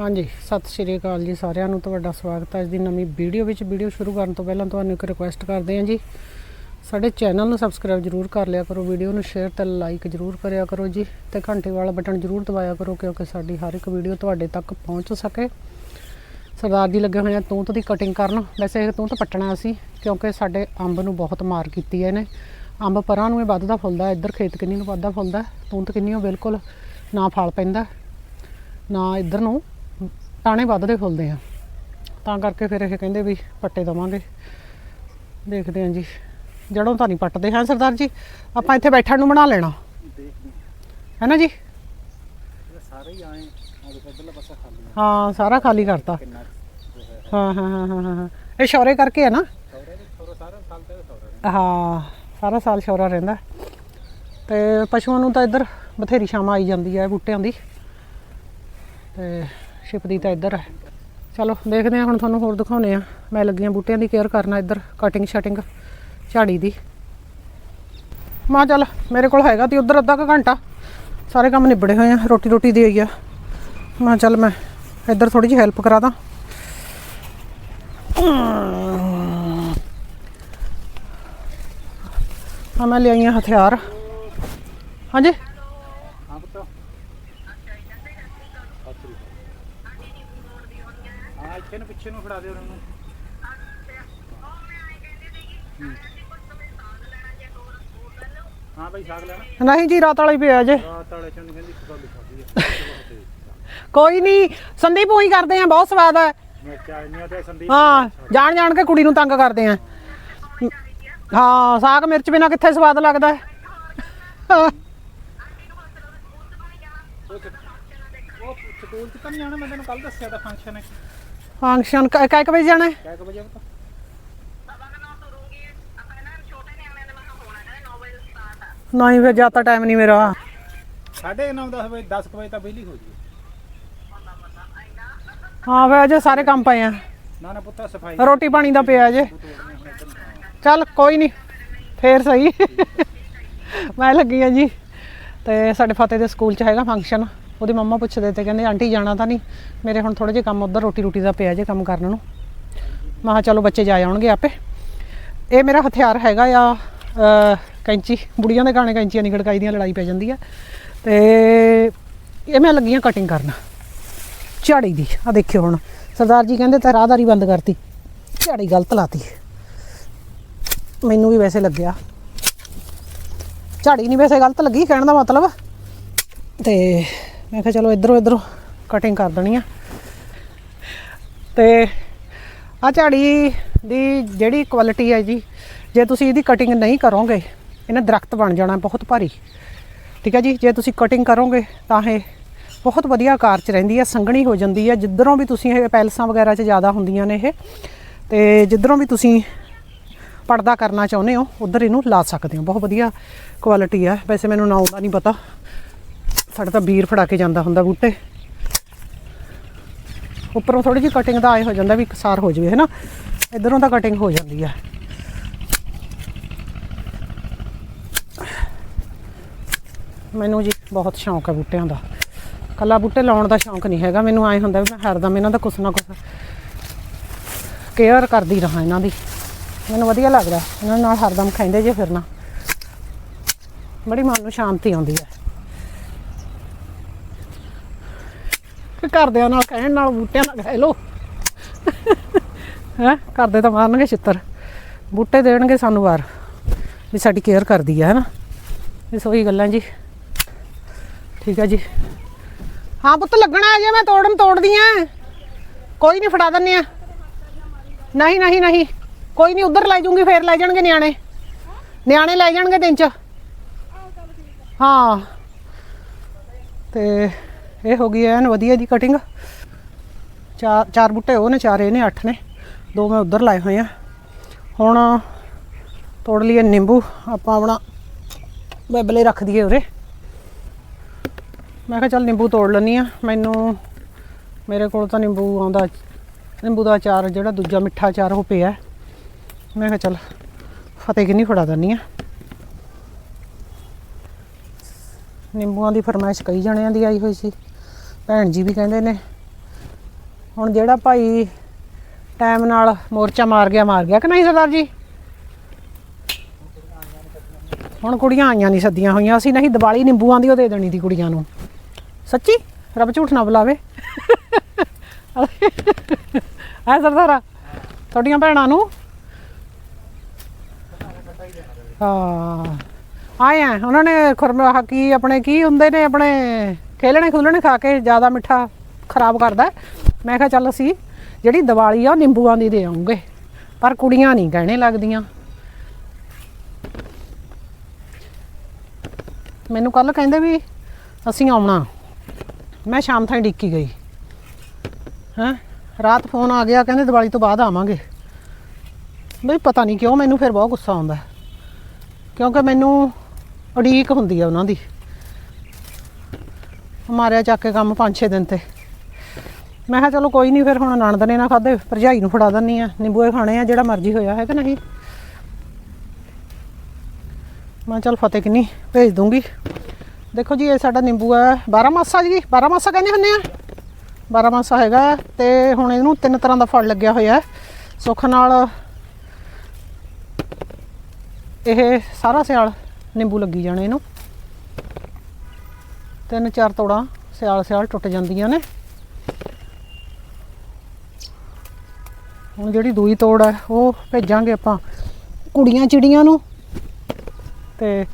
ਹਾਂਜੀ, ਸਤਿ ਸ਼੍ਰੀ ਅਕਾਲ ਜੀ ਸਾਰਿਆਂ ਨੂੰ, ਤੁਹਾਡਾ ਸਵਾਗਤ ਹੈ ਅੱਜ ਦੀ ਨਵੀਂ ਵੀਡੀਓ ਵਿੱਚ। ਵੀਡੀਓ ਸ਼ੁਰੂ ਕਰਨ ਤੋਂ ਪਹਿਲਾਂ ਤੁਹਾਨੂੰ ਇੱਕ ਰਿਕੁਐਸਟ ਕਰਦੇ ਹਾਂ ਜੀ। ਸਾਡੇ ਚੈਨਲ ਨੂੰ ਸਬਸਕ੍ਰਾਈਬ ਜਰੂਰ ਕਰ ਲਿਆ ਕਰੋ, ਵੀਡੀਓ ਨੂੰ ਸ਼ੇਅਰ ਤੇ ਲਾਈਕ ਜਰੂਰ ਕਰਿਆ ਕਰੋ ਜੀ ਤੇ ਘੰਟੇ ਵਾਲਾ ਬਟਨ ਜਰੂਰ ਦਬਾਇਆ ਕਰੋ ਕਿਉਂਕਿ ਸਾਡੀ ਹਰ ਇੱਕ ਵੀਡੀਓ ਤੁਹਾਡੇ ਤੱਕ ਪਹੁੰਚ ਸਕੇ। ਸਰਦਾਰ ਜੀ ਲੱਗੇ ਹੋਏ ਆ ਤੂੰਤ ਦੀ ਕਟਿੰਗ ਕਰਨ। ਵੈਸੇ ਇਹ ਤੂੰਤ ਪੱਟਣਾ ਸੀ ਕਿਉਂਕਿ ਸਾਡੇ ਅੰਬ ਨੂੰ ਬਹੁਤ ਮਾਰ ਕੀਤੀ ਹੈ ਇਹਨੇ। ਅੰਬ ਪਰਾਂ ਨੂੰ ਇਹ ਵੱਧਦਾ ਫੁੱਲਦਾ ਇੱਧਰ ਖੇਤ ਕਿੰਨੀ ਨੂੰ ਵੱਧਦਾ ਫੁੱਲਦਾ ਤੂੰਤ ਕਿੰਨੀ ਉਹ ਬਿਲਕੁਲ ਨਾ ਫਲ ਪੈਂਦਾ, ਨਾ ਇੱਧਰ ਨੂੰ ਟਾਣੇ ਵੱਧਦੇ ਫੁੱਲਦੇ ਆ। ਤਾਂ ਕਰਕੇ ਫਿਰ ਇਹ ਕਹਿੰਦੇ ਵੀ ਪੱਟੇ ਦਵਾਂਗੇ। ਦੇਖਦੇ ਹਾਂ ਜੀ। ਜੜੋਂ ਤਾਂ ਨਹੀਂ ਪੱਟਦੇ ਹਾਂ ਸਰਦਾਰ ਜੀ? ਆਪਾਂ ਇੱਥੇ ਬੈਠਣ ਨੂੰ ਬਣਾ ਲੈਣਾ। ਹੈ ਨਾ ਜੀ? ਸਾਰੇ ਹੀ ਆਏ ਹਾਂ ਸਾਰਾ ਖਾਲੀ ਕਰਤਾ। ਹਾਂ ਹਾਂ ਹਾਂ ਹਾਂ, ਹਾਂ ਇਹ ਸ਼ੌਰੇ ਕਰਕੇ ਹੈ ਨਾ? ਹਾਂ ਸਾਰਾ ਸਾਲ ਸ਼ੌਰਾ ਰਹਿੰਦਾ। ਤੇ ਪਸ਼ੂਆਂ ਨੂੰ ਤਾਂ ਇੱਧਰ ਬਥੇਰੀ ਛਾਵਾਂ ਆਈ ਜਾਂਦੀ ਹੈ ਬੂਟਿਆਂ ਦੀ। ਤੇ ਸ਼ਿਪ ਦੀ ਤਾਂ ਇੱਧਰ ਹੈ। ਚਲੋ, ਦੇਖਦੇ ਹਾਂ ਹੁਣ ਤੁਹਾਨੂੰ ਹੋਰ ਦਿਖਾਉਨੇ ਆ ਮੈਂ ਲੱਗੀਆਂ ਬੂਟਿਆਂ ਦੀ ਕੇਅਰ ਕਰਨਾ ਇੱਧਰ ਕਟਿੰਗ ਸ਼ਟਿੰਗ ਝਾੜੀ ਦੀ। ਮਾਂ ਚੱਲ, ਮੇਰੇ ਕੋਲ ਹੈਗਾ ਤੇ ਉੱਧਰ ਅੱਧਾ ਕੁ ਘੰਟਾ। ਸਾਰੇ ਕੰਮ ਨਿਬੜੇ ਹੋਏ ਆ ਰੋਟੀ ਰੋਟੀ ਦੀ ਹੋਈ ਆ। ਮਾਂ ਚੱਲ, ਮੈਂ ਇੱਧਰ ਥੋੜੀ ਜਿਹੀ ਹੈਲਪ ਕਰਾ ਦਾਂ। ਆ ਮੈਂ ਲਿਆਈ ਹਾਂ ਹਥਿਆਰ। ਹਾਂਜੀ ਹਾਂ ਪੁੱਤ ਹਾਂ ਇੱਥੇ ਨੂੰ ਪਿੱਛੇ ਨੂੰ ਫੜਾ ਦੇ ਉਹਨਾਂ ਹਾਂ ਭਾਈ ਸਾਗ ਲੈਣਾ। ਨਹੀਂ ਜੀ ਰਾਤ ਵਾਲਾ ਹੀ ਪਿਆ ਜੇ। ਰਾਤ ਵਾਲੇ ਚੋਂ ਨੀ ਕਹਿੰਦੀ ਇੱਕ ਗੱਲ ਖਾਦੀ ਹੈ ਕੋਈ ਨਹੀਂ ਸੰਦੀਪ ਉਹੀ ਕਰਦੇ ਆ ਬਹੁਤ ਸਵਾਦ ਤੇ ਸੰਦੀਪ ਹਾਂ ਜਾਣ ਜਾਣ ਕੇ ਕੁੜੀ ਨੂੰ ਤੰਗ ਕਰਦੇ ਆ। ਹਾਂ ਸਾਗ ਮਿਰਚ ਬਿਨਾ ਕਿੱਥੇ ਸਵਾਦ ਲੱਗਦਾ ਉਹ ਸਕੂਲ ਚ ਤਾਂ ਨਹੀਂ ਆਣਾ ਮੈਂ ਤੈਨੂੰ ਕੱਲ ਦੱਸਿਆ ਤਾਂ ਫੰਕਸ਼ਨ ਹੈ ਫੰਕਸ਼ਨ ਕ- ਕਿੰਨੇ ਕੁ ਵਜੇ ਜਾਣਾ ਹੈ? ਕਿੰਨੇ ਵਜੇ ਪੁੱਤ? ਨਹੀਂ ਫਿਰ ਜ਼ਿਆਦਾ ਟਾਈਮ ਨਹੀਂ ਮੇਰਾ। ਸਾਢੇ 9 10 ਵਜੇ 10 ਵਜੇ ਤਾਂ ਵਿਹਲੀ ਹੋ ਜੀ ਹਾਂ ਅਜੇ ਸਾਰੇ ਕੰਮ ਪਏ ਆ। ਨਾ ਨਾ ਪੁੱਤ ਸਫ਼ਾਈ ਰੋਟੀ ਪਾਣੀ ਦਾ ਪਿਆ ਜੇ। ਚੱਲ ਕੋਈ ਨਹੀਂ ਫੇਰ ਸਹੀ। ਮੈਂ ਲੱਗੀ ਆ ਜੀ। ਤੇ ਸਾਡੇ ਫਤਿਹ ਦੇ ਸਕੂਲ 'ਚ ਹੈਗਾ ਫੰਕਸ਼ਨ। ਉਹਦੇ ਮੰਮਾ ਪੁੱਛਦੇ ਤੇ ਕਹਿੰਦੇ, ਆਂਟੀ ਜਾਣਾ ਤਾਂ ਨਹੀਂ। ਮੇਰੇ ਹੁਣ ਥੋੜੇ ਜਿਹੇ ਕੰਮ ਉੱਧਰ ਰੋਟੀ ਰੋਟੀ ਦਾ ਪਿਆ ਜੇ ਕੰਮ ਕਰਨ ਨੂੰ। ਮੈਂ ਕਿਹਾ, ਚਲੋ ਬੱਚੇ ਜਾ ਆਉਣਗੇ ਆਪੇ। ਇਹ ਮੇਰਾ ਹਥਿਆਰ ਹੈਗਾ ਆ ਕੈਂਚੀ, ਬੁੜੀਆਂ ਦੇ ਗਾਣੇ ਕੈਂਚੀਆਂ ਨਹੀਂ ਗੜਕਾਈ ਦੀਆਂ ਲੜਾਈ ਪੈ ਜਾਂਦੀ ਆ। ਤੇ ਇਹ ਮੈਂ ਲੱਗੀਆਂ ਕਟਿੰਗ ਕਰਨ, ਝਾੜੀ ਦੀ। ਆ ਦੇਖਿਓ ਹੁਣ। ਸਰਦਾਰ ਜੀ ਕਹਿੰਦੇ ਤਾਂ ਰਾਹਦਾਰੀ ਬੰਦ ਕਰਤੀ, ਝਾੜੀ ਗਲਤ ਲਾਤੀ। ਮੈਨੂੰ ਵੀ ਵੈਸੇ ਲੱਗਿਆ। ਝਾੜੀ ਨਹੀਂ ਵੈਸੇ ਗਲਤ ਲੱਗੀ, ਕਹਿਣ ਦਾ ਮਤਲਬ। ਤੇ ਮੈਂ ਕਿਹਾ ਚਲੋ ਇਧਰੋਂ ਇਧਰੋਂ ਕਟਿੰਗ ਕਰ ਦੇਣੀ ਆ। ਤੇ ਆ ਝਾੜੀ ਦੀ ਜਿਹੜੀ ਕੁਆਲਿਟੀ ਹੈ ਜੀ, ਜੇ ਤੁਸੀਂ ਇਹਦੀ ਕਟਿੰਗ ਨਹੀਂ ਕਰੋਗੇ, ਇਹਨੇ ਦਰਖਤ ਬਣ ਜਾਣਾ ਬਹੁਤ ਭਾਰੀ। ਠੀਕ ਹੈ ਜੀ, ਜੇ ਤੁਸੀਂ ਕਟਿੰਗ ਕਰੋਗੇ ਤਾਂ ਇਹ ਬਹੁਤ ਵਧੀਆ ਆਕਾਰ 'ਚ ਰਹਿੰਦੀ ਹੈ ਸੰਘਣੀ ਹੋ ਜਾਂਦੀ ਹੈ ਜਿੱਧਰੋਂ ਵੀ ਤੁਸੀਂ ਇਹ ਪੈਲਸਾਂ ਵਗੈਰਾ 'ਚ ਜ਼ਿਆਦਾ ਹੁੰਦੀਆਂ ਨੇ ਇਹ, ਤੇ ਜਿੱਧਰੋਂ ਵੀ ਤੁਸੀਂ ਪਰਦਾ ਕਰਨਾ ਚਾਹੁੰਦੇ ਹੋ, ਉਧਰ ਇਹਨੂੰ ਲਾ ਸਕਦੇ ਹੋ। ਬਹੁਤ ਵਧੀਆ ਕੁਆਲਿਟੀ ਆ। ਵੈਸੇ ਮੈਨੂੰ ਨਾਮ ਦਾ ਨਹੀਂ ਪਤਾ। ਸਾਡਾ ਤਾਂ ਵੀਰ ਫੜਾ ਕੇ ਜਾਂਦਾ ਹੁੰਦਾ ਬੂਟੇ। ਉੱਪਰੋਂ ਥੋੜੀ ਜਿਹੀ ਕਟਿੰਗ ਦਾ ਆਏ ਹੋ ਜਾਂਦਾ ਵੀ ਇੱਕ ਸਾਰ ਹੋ ਜਾਵੇ ਹੈ ਨਾ ਇਧਰੋਂ ਤਾਂ ਕਟਿੰਗ ਹੋ ਜਾਂਦੀ ਹੈ ਮੈਨੂੰ ਜੀ ਬਹੁਤ ਸ਼ੌਂਕ ਹੈ ਬੂਟਿਆਂ ਦਾ। ਕੱਲਾ ਬੂਟੇ ਲਾਉਣ ਦਾ ਸ਼ੌਂਕ ਨਹੀਂ ਹੈਗਾ। ਮੈਨੂੰ ਐ ਹੁੰਦਾ ਵੀ ਮੈਂ ਹਰਦਮ ਇਹਨਾਂ ਦਾ ਕੁਛ ਨਾ ਕੁਛ ਕੇਅਰ ਕਰਦੀ ਰਹਾਂ ਇਹਨਾਂ ਦੀ। ਮੈਨੂੰ ਵਧੀਆ ਲੱਗਦਾ। ਇਹਨਾਂ ਨਾਲ ਹਰਦਮ ਖਾਂਦੇ ਜੇ ਫਿਰਨਾ ਬੜੀ ਮਨ ਨੂੰ ਸ਼ਾਂਤੀ ਆਉਂਦੀ ਹੈ ਕਿ ਘਰਦਿਆਂ ਨਾਲ ਕਹਿਣ ਨਾਲ ਬੂਟਿਆਂ ਨਾਲ ਕਹਿ ਲੋ ਹੈ? ਕਰਦੇ ਤਾਂ ਮਾਰਨਗੇ ਛਿੱਤਰ। ਬੂਟੇ ਦੇਣਗੇ ਸਾਨੂੰ ਵਾਰ। ਵੀ ਸਾਡੀ ਕੇਅਰ ਕਰਦੀ ਹੈ ਹੈਨਾ? ਇਹ ਸੋਈ ਗੱਲਾਂ ਜੀ। ਠੀਕ ਹੈ ਜੀ। ਹਾਂ ਪੁੱਤ, ਲੱਗਣਾ ਅਜੇ ਮੈਂ, ਤੋੜਨ ਤੋੜਦੀ ਆ। ਕੋਈ ਨਹੀਂ ਫੜਾ ਦਿੰਨੇ ਆ। ਨਹੀਂ ਨਹੀਂ ਨਹੀਂ। ਕੋਈ ਨਹੀਂ ਉਧਰ ਲੈ ਜੂੰਗੀ, ਫੇਰ ਲੈ ਜਾਣਗੇ ਨਿਆਣੇ। ਨਿਆਣੇ ਲੈ ਜਾਣਗੇ ਦਿਨ ਚ। ਹਾਂ। ਤੇ ਇਹ ਹੋ ਗਈ ਐਨ ਵਧੀਆ ਦੀ ਕਟਿੰਗ ਚਾਰ ਚਾਰ ਬੂਟੇ ਉਹ ਨੇ, ਚਾਰ ਇਹ ਨੇ, ਅੱਠ ਨੇ। ਦੋ ਮੈਂ ਉਧਰ ਲਾਏ ਹੋਏ ਆ। ਹੁਣ ਤੋੜ ਲਈਏ ਨਿੰਬੂ। ਆਪਾਂ ਆਪਣਾ ਬੈਬਲੇ ਰੱਖ ਦਈਏ ਉਰੇ। ਮੈਂ ਕਿਹਾ ਚੱਲ ਨਿੰਬੂ ਤੋੜ ਲੈਣੀ ਆ। ਮੈਨੂੰ ਮੇਰੇ ਕੋਲ ਤਾਂ ਨਿੰਬੂ ਆਉਂਦਾ, ਨਿੰਬੂ ਦਾ ਅਚਾਰ ਜਿਹੜਾ ਦੂਜਾ ਮਿੱਠਾ ਅਚਾਰ ਉਹ ਪਿਆ। ਮੈਂ ਕਿਹਾ ਚੱਲ ਫਤਿਹ ਕਿੰਨੀ ਫੜਾ ਦਿੰਨੀ ਆ। ਨਿੰਬੂਆਂ ਦੀ ਫਰਮਾਇਸ਼ ਕਈ ਜਣਿਆਂ ਦੀ ਆਈ ਹੋਈ ਸੀ। ਭੈਣ ਜੀ ਵੀ ਕਹਿੰਦੇ ਨੇ, ਹੁਣ ਜਿਹੜਾ ਭਾਈ ਟਾਈਮ ਨਾਲ ਮੋਰਚਾ ਮਾਰ ਗਿਆ ਮਾਰ ਗਿਆ ਕਿ ਨਹੀਂ ਸਰਦਾਰ ਜੀ? ਹੁਣ ਕੁੜੀਆਂ ਆਈਆਂ ਨਹੀਂ ਸੱਦੀਆਂ ਹੋਈਆਂ, ਅਸੀਂ ਨਹੀਂ ਦੀਵਾਲੀ ਨਿੰਬੂਆਂ ਦੀ ਉਹ ਦੇ ਦੇਣੀ ਸੀ ਕੁੜੀਆਂ ਨੂੰ। ਸੱਚੀ? ਰੱਬ ਝੂਠ ਨਾ ਬੁਲਾਵੇ। ਆ ਸਰਦਾਰਾ? ਤੁਹਾਡੀਆਂ ਭੈਣਾਂ ਨੂੰ? ਹਾਂ। ਆਏ ਆ, ਉਹਨਾਂ ਨੇ ਖੁਰਮਾ ਕੀ ਆਪਣੇ, ਕੀ ਹੁੰਦੇ ਨੇ ਆਪਣੇ? ਖੇਲਣੇ ਖੁੱਲਣੇ ਖਾ ਕੇ ਜ਼ਿਆਦਾ ਮਿੱਠਾ ਖਰਾਬ ਕਰਦਾ ਮੈਂ ਕਿਹਾ ਚੱਲ ਅਸੀਂ ਜਿਹੜੀ ਦੀਵਾਲੀ ਆ ਉਹ ਨਿੰਬੂਆਂ ਦੀ ਦੇ ਆਉਂਗੇ, ਪਰ ਕੁੜੀਆਂ ਨਹੀਂ ਕਹਿਣੇ ਲੱਗਦੀਆਂ। ਮੈਨੂੰ ਕੱਲ ਕਹਿੰਦੇ ਵੀ ਅਸੀਂ ਆਉਣਾ। ਮੈਂ ਸ਼ਾਮ ਥਾਈ ਡਿੱਕੀ ਗਈ। ਹੈਂ? ਰਾਤ ਫੋਨ ਆ ਗਿਆ, ਕਹਿੰਦੇ ਦੀਵਾਲੀ ਤੋਂ ਬਾਅਦ ਆਵਾਂਗੇ। ਬਈ ਪਤਾ ਨਹੀਂ ਕਿਉਂ ਮੈਨੂੰ ਫਿਰ ਬਹੁਤ ਗੁੱਸਾ ਆਉਂਦਾ ਕਿਉਂਕਿ ਮੈਨੂੰ ਉਡੀਕ ਹੁੰਦੀ ਹੈ ਉਹਨਾਂ ਦੀ। ਮਾਰਿਆ ਚੱਕ ਕੇ ਕੰਮ 5-6 ਦਿਨ ਤੇ। ਮੈਂ ਕਿਹਾ ਚਲੋ ਕੋਈ ਨਹੀਂ ਫਿਰ ਹੁਣ ਨਣਦ ਨੇ ਨਾ ਖਾਦੇ ਭਰਜਾਈ ਨੂੰ ਫੜਾ ਦਿੰਨੀ ਆ। ਨਿੰਬੂਏ ਖਾਣੇ ਆ, ਜਿਹੜਾ ਮਰਜ਼ੀ ਹੋਇਆ, ਹੈ ਕਿ ਨਹੀਂ? ਮੈਂ ਚਲ ਫਤਿਹ ਕਿੰਨੀ, ਭੇਜ ਦੂੰਗੀ। ਦੇਖੋ ਜੀ, ਇਹ ਸਾਡਾ ਨਿੰਬੂ ਹੈ 12 ਮਾਸਾ ਜੀ 12 ਮਾਸਾ ਕਹਿੰਦੇ ਹੁੰਦੇ ਆ। 12 ਮਾਸਾ ਹੈਗਾ, ਤੇ ਹੁਣ ਇਹਨੂੰ ਤਿੰਨ ਤਰ੍ਹਾਂ ਦਾ ਫਲ ਲੱਗਿਆ ਹੋਇਆ ਸੁੱਖ ਨਾਲ ਇਹ ਸਾਰਾ ਸਿਆਲ ਨਿੰਬੂ ਲੱਗੀ ਜਾਣੇ ਇਹਨੂੰ। ਤਿੰਨ ਚਾਰ ਤੋੜਾਂ ਸਿਆਲ ਸਿਆਲ ਟੁੱਟ ਜਾਂਦੀਆਂ ਨੇ। ਹੁਣ ਜਿਹੜੀ ਦੂਈ ਤੋੜ ਹੈ, ਉਹ ਭੇਜਾਂਗੇ ਆਪਾਂ ਕੁੜੀਆਂ ਚਿੜੀਆਂ ਨੂੰ। ਤੇ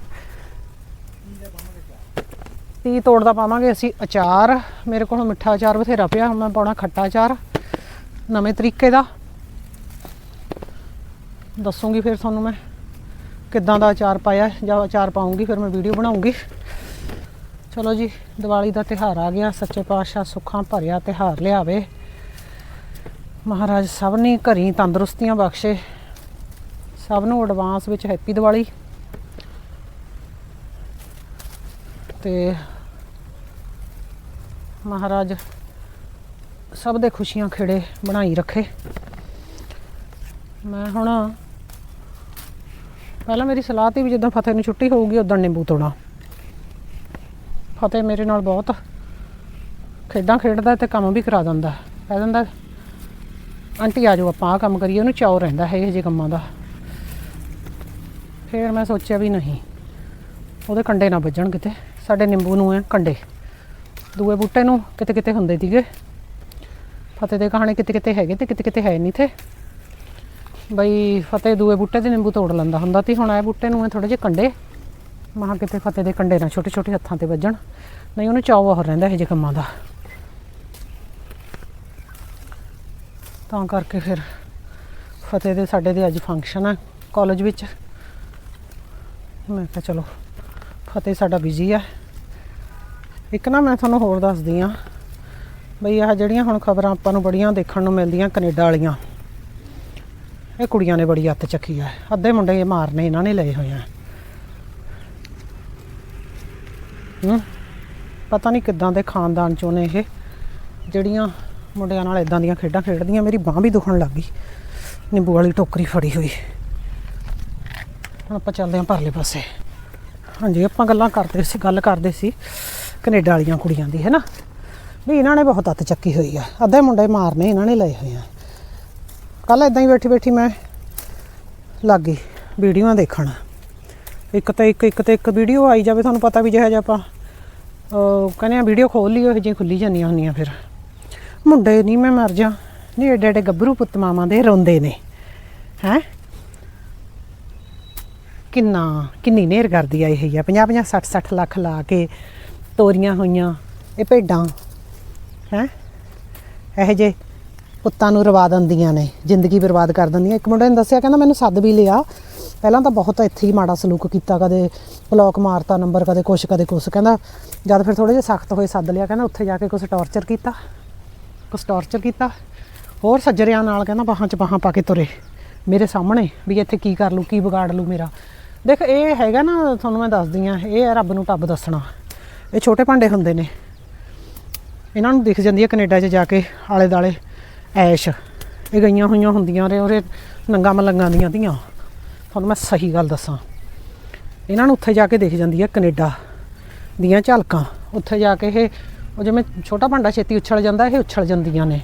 ਤੀ ਤੋੜ ਦਾ ਪਾਵਾਂਗੇ ਅਸੀਂ ਅਚਾਰ। ਮੇਰੇ ਕੋਲ ਮਿੱਠਾ ਅਚਾਰ ਬਥੇਰਾ ਪਿਆ, ਹੁਣ ਮੈਂ ਪਾਉਣਾ ਖੱਟਾ ਅਚਾਰ। ਨਵੇਂ ਤਰੀਕੇ ਦਾ। ਦੱਸੂਗੀ ਫਿਰ ਤੁਹਾਨੂੰ ਮੈਂ ਕਿੱਦਾਂ ਦਾ ਅਚਾਰ ਪਾਇਆ, ਜਾਂ ਅਚਾਰ ਪਾਉਂਗੀ, ਫਿਰ ਮੈਂ ਵੀਡੀਓ ਬਣਾਉਂਗੀ। ਚਲੋ ਜੀ, ਦੀਵਾਲੀ ਦਾ ਤਿਹਾਰ ਆ ਗਿਆ, ਸੱਚੇ ਪਾਤਸ਼ਾਹ ਸੁੱਖਾਂ ਭਰਿਆ ਤਿਹਾਰ ਲਿਆਵੇ। ਮਹਾਰਾਜ ਸਭ ਨੇ ਘਰੀ ਤੰਦਰੁਸਤੀਆਂ ਬਖਸ਼ੇ। ਸਭ ਨੂੰ ਐਡਵਾਂਸ ਵਿੱਚ ਹੈਪੀ ਦੀਵਾਲੀ। ਤੇ ਮਹਾਰਾਜ ਸਭ ਦੇ ਖੁਸ਼ੀਆਂ ਖੇੜੇ ਬਣਾਈ ਰੱਖੇ। ਮੈਂ ਹੁਣ ਪਹਿਲਾਂ ਮੇਰੀ ਸਲਾਹ ਤੀ ਵੀ ਜਦੋਂ ਫਤਿਹ ਨੂੰ ਛੁੱਟੀ ਹੋਊਗੀ ਉਦੋਂ ਨਿੰਬੂ ਤੋੜਾ। ਫਤਿਹ ਮੇਰੇ ਨਾਲ ਬਹੁਤ। ਖੇਡਾਂ ਖੇਡਦਾ ਤੇ ਕੰਮ ਵੀ ਕਰਾ ਦਿੰਦਾ। ਕਹਿ ਦਿੰਦਾ, ਆਂਟੀ ਆ ਜਾਓ, ਆਪਾਂ ਆਹ ਕੰਮ ਕਰੀਏ, ਉਹਨੂੰ ਚਾਅ ਰਹਿੰਦਾ ਹੈ ਇਹ ਜਿਹੇ ਕੰਮਾਂ ਦਾ। ਫੇਰ ਮੈਂ ਸੋਚਿਆ ਵੀ ਨਹੀਂ, ਉਹਦੇ ਕੰਡੇ ਨਾ ਵੱਜਣ ਕਿਤੇ। ਸਾਡੇ ਨਿੰਬੂ ਨੂੰ ਹੈ ਕੰਡੇ। ਦੂਏ ਬੂਟੇ ਨੂੰ ਕਿਤੇ ਕਿਤੇ ਹੁੰਦੇ ਸੀਗੇ। ਫਤਿਹ ਦੇ ਕਹਾਣੇ ਕਿਤੇ ਕਿਤੇ ਹੈਗੇ ਤੇ ਕਿਤੇ ਕਿਤੇ ਹੈ ਨਹੀਂ ਥੇ ਬਈ ਫਤਿਹ ਦੂਏ ਬੂਟੇ ਦੇ ਨਿੰਬੂ ਤੋੜ ਲੈਂਦਾ ਹੁੰਦਾ ਤੇ ਹੁਣ ਇਹ ਬੂਟੇ ਨੂੰ ਥੋੜੇ ਜਿਹੇ ਕੰਡੇ। ਮਹਾ ਕਿਤੇ ਫਤਿਹ ਦੇ ਕੰਡੇ ਨਾਲ ਛੋਟੇ ਛੋਟੇ ਹੱਥਾਂ ਤੇ ਵੱਜਣ। ਨਹੀਂ, ਉਹਨੂੰ ਚਾਅ ਹੋ ਰਹਿੰਦਾ ਇਹ ਜੇ ਕੰਮਾਂ ਦਾ। ਤਾਂ ਕਰਕੇ ਫਿਰ ਫਤਿਹ ਦੇ ਸਾਡੇ ਦੇ ਅੱਜ ਫੰਕਸ਼ਨ ਹੈ ਕਾਲਜ ਵਿੱਚ। ਮੈਂ ਕਿਹਾ ਚਲੋ, ਫਤਿਹ ਸਾਡਾ ਬਿਜ਼ੀ ਹੈ ਇੱਕ ਨਾ ਮੈਂ ਤੁਹਾਨੂੰ ਹੋਰ ਦੱਸਦੀ ਆ ਬਈ ਆਹ ਜਿਹੜੀਆਂ ਹੁਣ ਖਬਰਾਂ ਆਪਾਂ ਨੂੰ ਬੜੀਆਂ ਦੇਖਣ ਨੂੰ ਮਿਲਦੀਆਂ ਕੈਨੇਡਾ ਵਾਲੀਆਂ, ਇਹ ਕੁੜੀਆਂ ਨੇ ਬੜੀ ਅੱਤ ਚੱਕੀ ਆ। ਅੱਧੇ ਮੁੰਡੇ ਇਹ ਮਾਰਨੇ ਇਹਨਾਂ ਨੇ ਲਏ ਹੋਏ ਆ। ਹੂੰ? ਪਤਾ ਨਹੀਂ ਕਿੱਦਾਂ ਦੇ ਖਾਨਦਾਨ ਚੋਂ ਨੇ ਇਹ, ਜਿਹੜੀਆਂ ਮੁੰਡਿਆਂ ਨਾਲ ਇਦਾਂ ਦੀਆਂ ਖੇਡਾਂ ਖੇਡਦੀਆਂ, ਮੇਰੀ ਬਾਹ ਵੀ ਦੁਖਣ ਲੱਗ ਗਈ। ਨਿੰਬੂ ਵਾਲੀ ਟੋਕਰੀ ਫੜੀ ਹੋਈ। ਹੁਣ ਆਪਾਂ ਚੱਲਦੇ ਹਾਂ ਪਰਲੇ ਪਾਸੇ। ਹਾਂਜੀ, ਆਪਾਂ ਗੱਲਾਂ ਕਰਦੇ ਸੀ, ਗੱਲ ਕਰਦੇ ਸੀ ਕੈਨੇਡਾ ਵਾਲੀਆਂ ਕੁੜੀਆਂ ਦੀ ਹੈ ਨਾ ਵੀ ਇਹਨਾਂ ਨੇ ਬਹੁਤ ਅੱਤ ਚੱਕੀ ਹੋਈ ਆ। ਅੱਧੇ ਮੁੰਡੇ ਮਾਰਨੇ ਇਹਨਾਂ ਨੇ ਲਏ ਹੋਏ ਆ। ਕੱਲ ਇਦਾਂ ਹੀ ਬੈਠੀ ਬੈਠੀ ਮੈਂ ਲੱਗ ਗਈ, ਵੀਡੀਓਆਂ ਦੇਖਣ। ਇੱਕ ਤੇ ਇੱਕ ਇੱਕ ਤੇ ਇੱਕ ਵੀਡੀਓ ਆਈ ਜਾਵੇ, ਤੁਹਾਨੂੰ ਪਤਾ ਵੀ ਜਿਹੜਾ ਜਿਹਾ ਆਪਾਂ ਕਹਿੰਦੇ ਆ ਵੀਡੀਓ ਖੋਲ ਲਈ ਉਹ ਜਿਹੀ ਖੁੱਲੀ ਜਾਂਦੀਆਂ ਹੁੰਦੀਆਂ ਫਿਰ। ਮੁੰਡੇ ਨਹੀਂ ਮੈਂ ਮਰ ਜਾ ਨਹੀਂ ਏਡੇ ਏਡੇ ਗੱਭਰੂ ਪੁੱਤ ਮਾਵਾਂ ਦੇ ਰੋਂਦੇ ਨੇ। ਹੈ? ਕਿੰਨਾ, ਕਿੰਨੀ ਨੇਰ ਕਰਦੀ ਆ ਆਈ ਹੋਈ ਆ 50 50 60 60 ਲੱਖ ਲਾ ਕੇ ਤੋਰੀਆਂ ਹੋਈਆਂ, ਇਹ ਭੇਡਾਂ। ਹੈ? ਇਹ ਜੇ ਪੁੱਤਾਂ ਨੂੰ ਰਵਾ ਦਿੰਦੀਆਂ ਨੇ, ਜ਼ਿੰਦਗੀ ਬਰਬਾਦ ਕਰ ਦਿੰਦੀਆਂ। ਇੱਕ ਮੁੰਡੇ ਨੇ ਦੱਸਿਆ, ਕਹਿੰਦਾ ਮੈਨੂੰ ਸੱਦ ਵੀ ਲਿਆ। ਪਹਿਲਾਂ ਤਾਂ ਬਹੁਤ ਇੱਥੇ ਹੀ ਮਾੜਾ ਸਲੂਕ ਕੀਤਾ, ਕਦੇ ਬਲੌਕ ਮਾਰਤਾ ਨੰਬਰ ਕਦੇ ਕੁਛ ਕਦੇ ਕੁਛ, ਕਹਿੰਦਾ ਜਦ ਫਿਰ ਥੋੜੇ ਜਿਹਾ ਸਖਤ ਹੋਏ ਸੱਦ ਲਿਆ, ਕਹਿੰਦਾ ਉੱਥੇ ਜਾ ਕੇ ਕੁਛ ਟੌਰਚਰ ਕੀਤਾ, ਕੁਛ ਟੌਰਚਰ ਕੀਤਾ, ਹੋਰ ਸੱਜਰਿਆਂ ਨਾਲ ਕਹਿੰਦਾ ਬਾਹਾਂ 'ਚ ਬਾਹਾਂ ਪਾ ਕੇ ਤੁਰੇ, ਮੇਰੇ ਸਾਹਮਣੇ ਵੀ ਇੱਥੇ ਕੀ ਕਰ ਲੂ ਕੀ ਵਿਗਾੜ ਲੂ ਮੇਰਾ। ਦੇਖ, ਇਹ ਹੈਗਾ ਨਾ, ਤੁਹਾਨੂੰ ਮੈਂ ਦੱਸਦੀ ਆ ਇਹ ਹੈ ਰੱਬ ਨੂੰ ਟੱਬ ਦੱਸਣਾ। ਇਹ ਛੋਟੇ ਭਾਂਡੇ ਹੁੰਦੇ ਨੇ। ਇਹਨਾਂ ਨੂੰ ਦਿਖ ਜਾਂਦੀ ਹੈ ਕੈਨੇਡਾ 'ਚ ਜਾ ਕੇ ਆਲੇ ਦਾਲੇ ਐਸ਼। ਇਹ ਗਈਆਂ ਹੋਈਆਂ ਹੁੰਦੀਆਂ ਨੇ ਉਹਦੇ ਨੰਗਾ ਮਲੰਗਾਂ ਦੀਆਂ ਧੀਆਂ। ਤੁਹਾਨੂੰ ਮੈਂ ਸਹੀ ਗੱਲ ਦੱਸਾਂ। ਇਹਨਾਂ ਨੂੰ ਉੱਥੇ ਜਾ ਕੇ ਦੇਖ ਜਾਂਦੀ ਹੈ ਕੈਨੇਡਾ ਦੀਆਂ ਝਲਕਾਂ। ਉੱਥੇ ਜਾ ਕੇ ਇਹ ਉਹ ਜਿਵੇਂ ਛੋਟਾ ਭਾਂਡਾ ਛੇਤੀ ਉਛਲ ਜਾਂਦਾ, ਇਹ ਉਛਲ ਜਾਂਦੀਆਂ ਨੇ।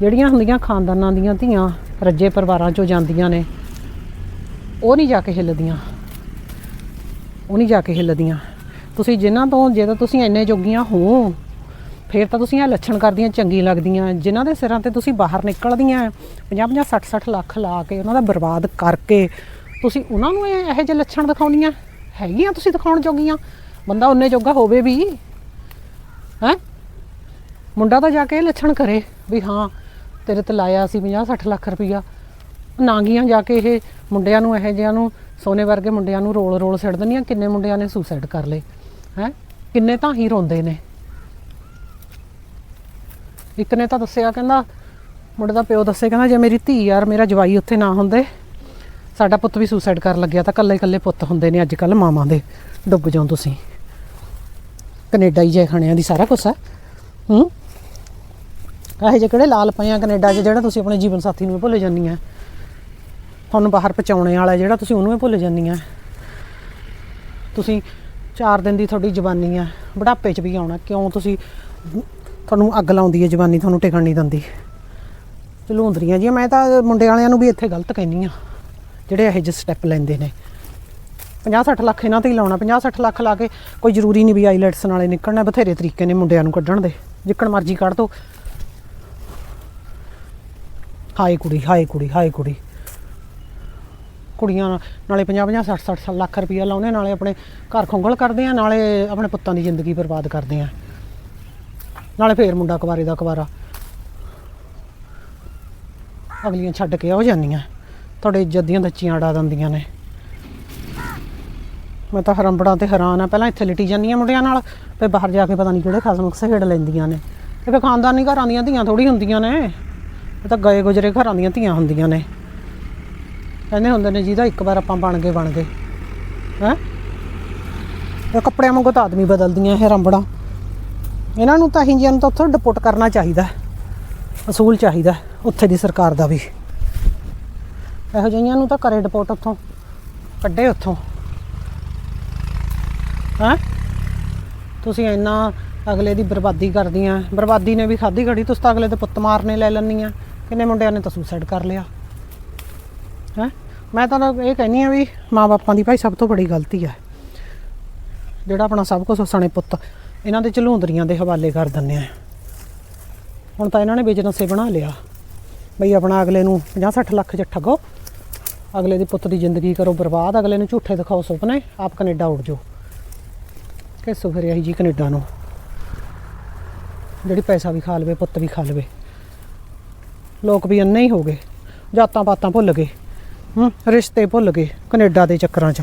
ਜਿਹੜੀਆਂ ਹੁੰਦੀਆਂ ਖਾਨਦਾਨਾਂ ਦੀਆਂ ਧੀਆਂ ਰੱਜੇ ਪਰਿਵਾਰਾਂ ਚੋਂ ਜਾਂਦੀਆਂ ਨੇ, ਉਹ ਨਹੀਂ ਜਾ ਕੇ ਹਿੱਲਦੀਆਂ। ਉਹ ਨਹੀਂ ਜਾ ਕੇ ਹਿੱਲਦੀਆਂ। ਤੁਸੀਂ ਜਿਨ੍ਹਾਂ ਤੋਂ, ਜੇ ਤਾਂ ਤੁਸੀਂ ਇੰਨੇ ਜੋਗੀਆਂ ਹੋ, ਫਿਰ ਤਾਂ ਤੁਸੀਂ ਇਹ ਲੱਛਣ ਕਰਦੀਆਂ ਚੰਗੀ ਲੱਗਦੀਆਂ। ਜਿਨ੍ਹਾਂ ਦੇ ਸਿਰਾਂ ਤੇ ਤੁਸੀਂ ਬਾਹਰ ਨਿਕਲਦੀਆਂ 50 50 60 60 ਲੱਖ ਲਾ ਕੇ ਉਹਨਾਂ ਦਾ ਬਰਬਾਦ ਕਰਕੇ ਤੁਸੀਂ ਉਹਨਾਂ ਨੂੰ ਇਹ ਇਹੋ ਜਿਹੇ ਲੱਛਣ ਦਿਖਾਉਣੀਆਂ? ਹੈਗੀਆਂ ਤੁਸੀਂ ਦਿਖਾਉਣ ਜੋਗੀਆਂ? ਬੰਦਾ ਉਹਨੇ ਜੋਗਾ ਹੋਵੇ ਵੀ। ਹੈ? ਮੁੰਡਾ ਤਾਂ ਜਾ ਕੇ ਇਹ ਲੱਛਣ ਕਰੇ ਵੀ ਹਾਂ, ਤੇਰੇ ਤੇ ਲਾਇਆ ਸੀ 50 60 ਲੱਖ ਰੁਪਈਆ। ਨਾਂਗੀਆਂ ਜਾ ਕੇ ਇਹ ਮੁੰਡਿਆਂ ਨੂੰ, ਇਹੋ ਜਿਹਿਆਂ ਨੂੰ, ਸੋਨੇ ਵਰਗੇ ਮੁੰਡਿਆਂ ਨੂੰ ਰੋਲ ਰੋਲ ਛੱਡ ਦਿੰਦੀਆਂ, ਕਿੰਨੇ ਮੁੰਡਿਆਂ ਨੇ ਸੁਸਾਈਡ ਕਰ ਲਏ। ਹੈ? ਕਿੰਨੇ ਤਾਂ ਹੀ ਰੋਂਦੇ ਨੇ। ਇੱਕ ਨੇ ਤਾਂ ਦੱਸਿਆ, ਕਹਿੰਦਾ, ਮੁੰਡੇ ਦਾ ਪਿਓ ਦੱਸੇ, ਕਹਿੰਦਾ, ਜੇ ਮੇਰੀ ਧੀ ਯਾਰ, ਮੇਰਾ ਜਵਾਈ ਉੱਥੇ ਨਾ ਹੁੰਦੇ ਸਾਡਾ ਪੁੱਤ ਵੀ ਸੁਸਾਈਡ ਕਰਨ ਲੱਗਿਆ ਤਾਂ ਕੱਲੇ ਕੱਲੇ ਪੁੱਤ ਹੁੰਦੇ ਨੇ ਅੱਜ ਕੱਲ ਮਾਵਾਂ ਦੇ। ਡੁੱਬ ਜਾਓ ਤੁਸੀਂ। ਕੈਨੇਡਾ ਹੀ ਜੇ ਖਾਣਿਆਂ ਦੀ ਸਾਰਾ ਕੁਛ ਹੈ ਹੂੰ? ਆਹੇ ਜਿਹੇ ਕਿਹੜੇ ਲਾਲ ਪਏ ਆ ਕੈਨੇਡਾ 'ਚ ਜਿਹੜਾ ਤੁਸੀਂ ਆਪਣੇ ਜੀਵਨ ਸਾਥੀ ਨੂੰ ਵੀ ਭੁੱਲ ਜਾਂਦੀਆਂ। ਤੁਹਾਨੂੰ ਬਾਹਰ ਪਹੁੰਚਾਉਣੇ ਵਾਲਾ ਜਿਹੜਾ ਤੁਸੀਂ ਉਹਨੂੰ ਵੀ ਭੁੱਲ ਜਾਂਦੀਆਂ। ਤੁਸੀਂ 4 ਦਿਨ ਦੀ ਤੁਹਾਡੀ ਜਵਾਨੀ ਆ। ਬੁਢਾਪੇ 'ਚ ਵੀ ਆਉਣਾ। ਕਿਉਂ ਤੁਸੀਂ ਤੁਹਾਨੂੰ ਅੱਗ ਲਾਉਂਦੀ ਹੈ ਜਵਾਨੀ, ਤੁਹਾਨੂੰ ਟਿਕਣ ਨਹੀਂ ਦਿੰਦੀ। ਝਲੂੰਦਰੀਆਂ ਜੀ ਮੈਂ ਤਾਂ ਮੁੰਡੇ ਵਾਲਿਆਂ ਨੂੰ ਵੀ ਇੱਥੇ ਗਲਤ ਕਹਿੰਦੀ ਆ। ਜਿਹੜੇ ਇਹੋ ਜਿਹੇ ਸਟੈਪ ਲੈਂਦੇ ਨੇ। 50 60 ਲੱਖ ਇਹਨਾਂ ਤੇ ਹੀ ਲਾਉਣਾ 50 60 ਲੱਖ ਲਾ ਕੇ ਕੋਈ ਜ਼ਰੂਰੀ ਨਹੀਂ ਵੀ ਆਈਲੈਟਸ ਨਾਲੇ ਨਿਕਲਣਾ, ਬਥੇਰੇ ਤਰੀਕੇ ਨੇ ਮੁੰਡਿਆਂ ਨੂੰ ਕੱਢਣ ਦੇ। ਜਿੱਕਣ ਮਰਜ਼ੀ ਕੱਢ ਦੋ। ਹਾਏ ਕੁੜੀ ਹਾਏ ਕੁੜੀ ਹਾਏ ਕੁੜੀ। ਕੁੜੀਆਂ ਨਾਲੇ 50 50 60 60 ਲੱਖ ਰੁਪਈਆ ਲਾਉਣੇ, ਨਾਲੇ ਆਪਣੇ ਘਰ ਖੁੰਗਲ ਕਰਦੇ ਆ, ਨਾਲੇ ਆਪਣੇ ਪੁੱਤਾਂ ਦੀ ਜ਼ਿੰਦਗੀ ਬਰਬਾਦ ਕਰਦੇ ਆ। ਨਾਲੇ ਫੇਰ ਮੁੰਡਾ ਕੁਵਾਰੇ ਦਾ ਕੁਵਾਰਾ। ਅਗਲੀਆਂ ਛੱਡ ਕੇ ਆਉ ਜਾਂਦੀਆਂ। ਤੁਹਾਡੇ ਇੱਜ਼ਤ ਦੀਆਂ ਦੱਚੀਆਂ ਉਡਾ ਦਿੰਦੀਆਂ ਨੇ। ਮੈਂ ਤਾਂ ਹਰੰਬੜਾਂ ਤੇ ਹੈਰਾਨ ਆ, ਪਹਿਲਾਂ ਇੱਥੇ ਲਿਟੀ ਜਾਂਦੀਆਂ ਮੁੰਡਿਆਂ ਨਾਲ ਤੇ ਬਾਹਰ ਜਾ ਕੇ ਪਤਾ ਨਹੀਂ ਕਿਹੜੇ ਖਸਮ ਖਸੇੜ ਲੈਂਦੀਆਂ ਨੇ। ਇਹ ਫਿਰ ਖਾਨਦਾਨੀ ਘਰਾਂ ਦੀਆਂ ਧੀਆਂ ਥੋੜੀ ਹੁੰਦੀਆਂ ਨੇ। ਇਹ ਤਾਂ ਗਏ ਗੁਜਰੇ ਘਰਾਂ ਦੀਆਂ ਧੀਆਂ ਹੁੰਦੀਆਂ ਨੇ। ਕਹਿੰਦੇ ਹੁੰਦੇ ਨੇ, ਜਿਹਦਾ ਇੱਕ ਵਾਰ ਆਪਾਂ ਬਣ ਗਏ ਬਣ ਗਏ। ਹੈ? ਇਹ ਕੱਪੜਿਆਂ ਵਾਂਗੂ ਤਾਂ ਆਦਮੀ ਬਦਲਦੀਆਂ ਇਹ ਰੰਬੜਾਂ ਇਹਨਾਂ ਨੂੰ ਤਾਂ ਹਿੰਜੀਆਂ ਨੂੰ ਤਾਂ ਉੱਥੋਂ ਡਿਪੋਰਟ ਕਰਨਾ ਚਾਹੀਦਾ। ਅਸੂਲ ਚਾਹੀਦਾ, ਉੱਥੇ ਦੀ ਸਰਕਾਰ ਦਾ ਵੀ। ਇਹੋ ਜਿਹੀਆਂ ਨੂੰ ਤਾਂ ਕਰੇ ਡਿਪੋਰਟ ਉੱਥੋਂ, ਕੱਢੇ ਉੱਥੋਂ। ਹੈਂ? ਤੁਸੀਂ ਇੰਨਾ ਅਗਲੇ ਦੀ ਬਰਬਾਦੀ ਕਰਦੀਆਂ, ਬਰਬਾਦੀ ਨੇ ਵੀ ਖਾਦੀ ਘੜੀ, ਤੁਸੀਂ ਤਾਂ ਅਗਲੇ ਦੇ ਪੁੱਤ ਮਾਰਨੇ ਲੈ ਲੈਂਦੀਆਂ। ਕਿੰਨੇ ਮੁੰਡਿਆਂ ਨੇ ਤਾਂ ਸੁਸਾਈਡ ਕਰ ਲਿਆ। ਹੈ? ਮੈਂ ਤਾਂ ਇਹ ਕਹਿੰਨੀ ਆ ਵੀ ਮਾਪਿਆਂ ਦੀ ਭਾਈ ਸਭ ਤੋਂ ਬੜੀ ਗਲਤੀ ਹੈ। ਜਿਹੜਾ ਆਪਣਾ ਸਭ ਕੁਝ ਸਣੇ ਪੁੱਤ, ਇਹਨਾਂ ਦੇ ਝਲੂੰਦਰੀਆਂ ਦੇ ਹਵਾਲੇ ਕਰ ਦਿੰਦੇ ਆ। ਹੁਣ ਤਾਂ ਇਹਨਾਂ ਨੇ ਬਿਜ਼ਨਸ ਹੀ ਬਣਾ ਲਿਆ। ਬਈ ਆਪਣਾ ਅਗਲੇ ਨੂੰ 50 60 ਲੱਖ ਚ ਠੱਗੋ। ਅਗਲੇ ਦੇ ਪੁੱਤ ਦੀ ਜ਼ਿੰਦਗੀ ਕਰੋ ਬਰਬਾਦ, ਅਗਲੇ ਨੂੰ ਝੂਠੇ ਦਿਖਾਓ ਸੁਪਨੇ, ਆਪ ਕੈਨੇਡਾ ਉੱਡ ਜਾਓ। ਕਿਸੋ ਫਿਰ ਇਹੀ ਜੀ ਕੈਨੇਡਾ ਨੂੰ? ਜਿਹੜੀ ਪੈਸਾ ਵੀ ਖਾ ਲਵੇ, ਪੁੱਤ ਵੀ ਖਾ ਲਵੇ। ਲੋਕ ਵੀ ਅੰਨੇ ਹੀ ਹੋ ਗਏ, ਜਾਤਾਂ ਪਾਤਾਂ ਭੁੱਲ ਗਏ, ਹੂੰ, ਰਿਸ਼ਤੇ ਭੁੱਲ ਗਏ ਕੈਨੇਡਾ ਦੇ ਚੱਕਰਾਂ 'ਚ।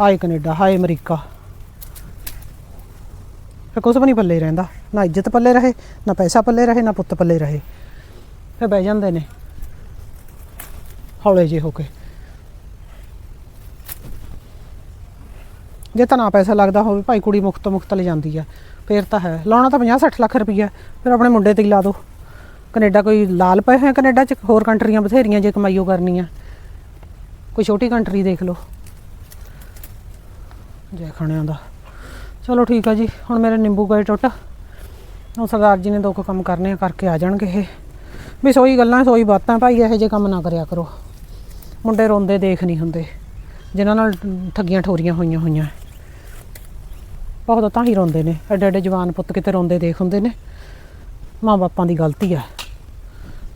ਹਾਏ ਕੈਨੇਡਾ, ਹਾਏ ਅਮਰੀਕਾ। ਫਿਰ ਕੁਝ ਵੀ ਨਹੀਂ ਪੱਲੇ ਰਹਿੰਦਾ, ਨਾ ਇੱਜ਼ਤ ਪੱਲੇ ਰਹੇ, ਨਾ ਪੈਸਾ ਪੱਲੇ ਰਹੇ, ਨਾ ਪੁੱਤ ਪੱਲੇ ਰਹੇ। ਫਿਰ ਬਹਿ ਜਾਂਦੇ ਨੇ। ਹੌਲੇ ਜੇ ਹੋ ਕੇ। ਜੇ ਤਾਂ ਨਾ ਪੈਸਾ ਲੱਗਦਾ ਹੋਵੇ, ਭਾਈ ਕੁੜੀ ਮੁਕਤ ਮੁਕਤ ਲੈ ਜਾਂਦੀ ਆ। ਫੇਰ ਤਾਂ ਹੈ। ਲਾਉਣਾ ਤਾਂ 50 60 ਲੱਖ ਰੁਪਈਆ। ਫਿਰ ਆਪਣੇ ਮੁੰਡੇ ਤੇ ਹੀ ਲਾ ਦਿਓ ਕੈਨੇਡਾ ਕੋਈ ਲਾਲ ਪਏ ਹੋਏ ਆ ਕੈਨੇਡਾ ਚ? ਹੋਰ ਕੰਟਰੀਆਂ ਬਥੇਰੀਆਂ ਜੇ ਕਮਾਈਓ ਕਰਨੀ ਆ ਕੋਈ ਛੋਟੀ ਕੰਟਰੀ ਦੇਖ ਲਓ। ਜੈ ਖਾਣਿਆਂ ਦਾ। ਚਲੋ ਠੀਕ ਆ ਜੀ। ਹੁਣ ਮੇਰੇ ਨਿੰਬੂ ਗਏ ਟੁੱਟ। ਉਹ ਸਰਦਾਰ ਜੀ ਨੇ ਦੋ ਕੁ ਕੰਮ ਕਰਨੇ ਆ, ਕਰਕੇ ਆ ਜਾਣਗੇ ਇਹ। ਵੀ ਸੋਈ ਗੱਲਾਂ ਸੋਈ ਬਾਤਾਂ, ਭਾਈ ਇਹੋ ਜਿਹੇ ਕੰਮ ਨਾ ਕਰਿਆ ਕਰੋ। ਮੁੰਡੇ ਰੋਂਦੇ ਦੇਖ ਨਹੀਂ ਹੁੰਦੇ। ਜਿਨ੍ਹਾਂ ਨਾਲ ਠੱਗੀਆਂ ਠੋਰੀਆਂ ਹੋਈਆਂ ਹੋਈਆਂ। ਬਹੁਤ ਤਾਂ ਹੀ ਰੋਂਦੇ ਨੇ। ਐਡੇ ਐਡੇ ਜਵਾਨ ਪੁੱਤ ਕਿਤੇ ਰੋਂਦੇ ਦੇਖ ਹੁੰਦੇ ਨੇ। ਮਾਂ ਬਾਪਾਂ ਦੀ ਗਲਤੀ ਆ।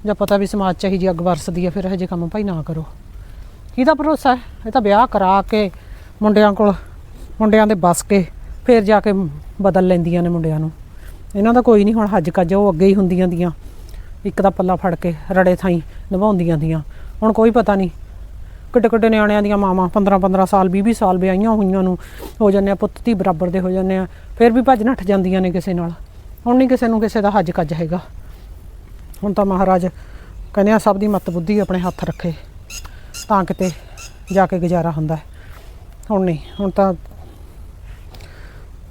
ਜਾਂ ਪਤਾ ਵੀ ਸਮਾਜ ਚ ਇਹੀ ਜਿਹੀ ਅੱਗ ਵਰਸਦੀ ਆ, ਫਿਰ ਇਹੋ ਜਿਹੇ ਕੰਮ ਭਾਈ ਨਾ ਕਰੋ। ਕਿਹਦਾ ਭਰੋਸਾ ਹੈ। ਇਹ ਤਾਂ ਵਿਆਹ ਕਰਾ ਕੇ ਮੁੰਡਿਆਂ ਕੋਲ, ਮੁੰਡਿਆਂ ਦੇ ਬਸ ਕੇ ਫਿਰ ਜਾ ਕੇ ਬਦਲ ਲੈਂਦੀਆਂ ਨੇ ਮੁੰਡਿਆਂ ਨੂੰ। ਇਹਨਾਂ ਦਾ ਕੋਈ ਨਹੀਂ, ਹੁਣ ਹੱਜ ਕੱਜ ਉਹ ਅੱਗੇ ਹੀ ਹੁੰਦੀਆਂ ਦੀਆਂ। ਇੱਕ ਦਾ ਪੱਲਾ ਫੜ ਕੇ ਰੜੇ ਥਾਈ ਨਿਭਾਉਂਦੀਆਂ ਦੀਆਂ। ਹੁਣ ਕੋਈ ਪਤਾ ਨਹੀਂ ਕਿੱਡੇ ਕਿੱਡੇ ਨਿਆਣਿਆਂ ਦੀਆਂ ਮਾਵਾਂ 15 15 ਸਾਲ 20 20 ਸਾਲ ਵਿਆਹੀਆਂ ਹੋਈਆਂ ਨੂੰ, ਹੋ ਜਾਂਦੇ ਆ ਪੁੱਤ ਧੀ ਬਰਾਬਰ ਦੇ ਹੋ ਜਾਂਦੇ ਆ, ਫਿਰ ਵੀ ਭੱਜ ਨੱਠ ਜਾਂਦੀਆਂ ਨੇ ਕਿਸੇ ਨਾਲ। ਹੁਣ ਨਹੀਂ ਕਿਸੇ ਨੂੰ ਕਿਸੇ ਦਾ ਹੱਜ ਕੱਜ ਹੈਗਾ। ਹੁਣ ਤਾਂ ਮਹਾਰਾਜ ਕਹਿੰਦੇ ਆ, ਸਭ ਦੀ ਮਤ ਬੁੱਧੀ ਆਪਣੇ ਹੱਥ ਰੱਖੇ, ਤਾਂ ਕਿਤੇ ਜਾ ਕੇ ਗੁਜ਼ਾਰਾ ਹੁੰਦਾ ਹੁਣ ਨਹੀਂ ਹੁਣ ਤਾਂ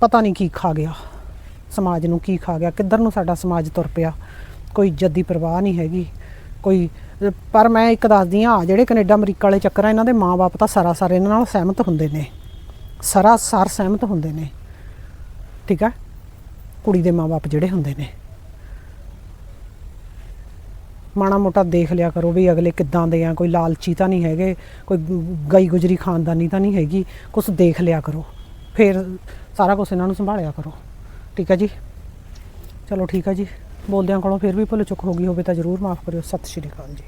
ਪਤਾ ਨਹੀਂ ਕੀ ਖਾ ਗਿਆ, ਸਮਾਜ ਨੂੰ ਕੀ ਖਾ ਗਿਆ, ਕਿੱਧਰ ਨੂੰ ਸਾਡਾ ਸਮਾਜ ਤੁਰ ਪਿਆ। ਕੋਈ ਇੱਜ਼ਤ ਦੀ ਪਰਵਾਹ ਨਹੀਂ ਹੈਗੀ, ਕੋਈ ਪਰ ਮੈਂ ਇੱਕ ਦੱਸਦੀ ਆ ਜਿਹੜੇ ਕੈਨੇਡਾ, ਅਮਰੀਕਾ ਵਾਲੇ ਚੱਕਰ ਆ, ਇਹਨਾਂ ਦੇ ਮਾਪੇ ਤਾਂ ਸਰਾਸਰ ਇਹਨਾਂ ਨਾਲ ਸਹਿਮਤ ਹੁੰਦੇ ਨੇ। ਸਰਾਸਰ ਸਹਿਮਤ ਹੁੰਦੇ ਨੇ। ਠੀਕ ਆ? ਕੁੜੀ ਦੇ ਮਾਪੇ ਜਿਹੜੇ ਹੁੰਦੇ ਨੇ। ਮਾਣਾ ਮੋਟਾ ਦੇਖ ਲਿਆ ਕਰੋ ਵੀ ਅਗਲੇ ਕਿੱਦਾਂ ਦੇ ਆ, ਕੋਈ ਲਾਲਚੀ ਤਾਂ ਨਹੀਂ ਹੈਗੇ, ਕੋਈ ਗਈ ਗੁਜਰੀ ਖਾਨਦਾਨੀ ਤਾਂ ਨਹੀਂ ਹੈਗੀ ਕੁਝ ਦੇਖ ਲਿਆ ਕਰੋ। ਫਿਰ ਸਾਰਾ ਕੁਝ ਇਹਨਾਂ ਨੂੰ ਸੰਭਾਲਿਆ ਕਰੋ। ਠੀਕ ਹੈ ਜੀ? ਚਲੋ ਠੀਕ ਹੈ ਜੀ। ਬੋਲਦਿਆਂ ਕੋਲੋਂ ਫਿਰ ਵੀ ਭੁੱਲ ਚੁੱਕ ਹੋ ਗਈ ਹੋਵੇ ਤਾਂ ਜ਼ਰੂਰ ਮਾਫ ਕਰਿਓ। ਸਤਿ ਸ਼੍ਰੀ ਅਕਾਲ ਜੀ।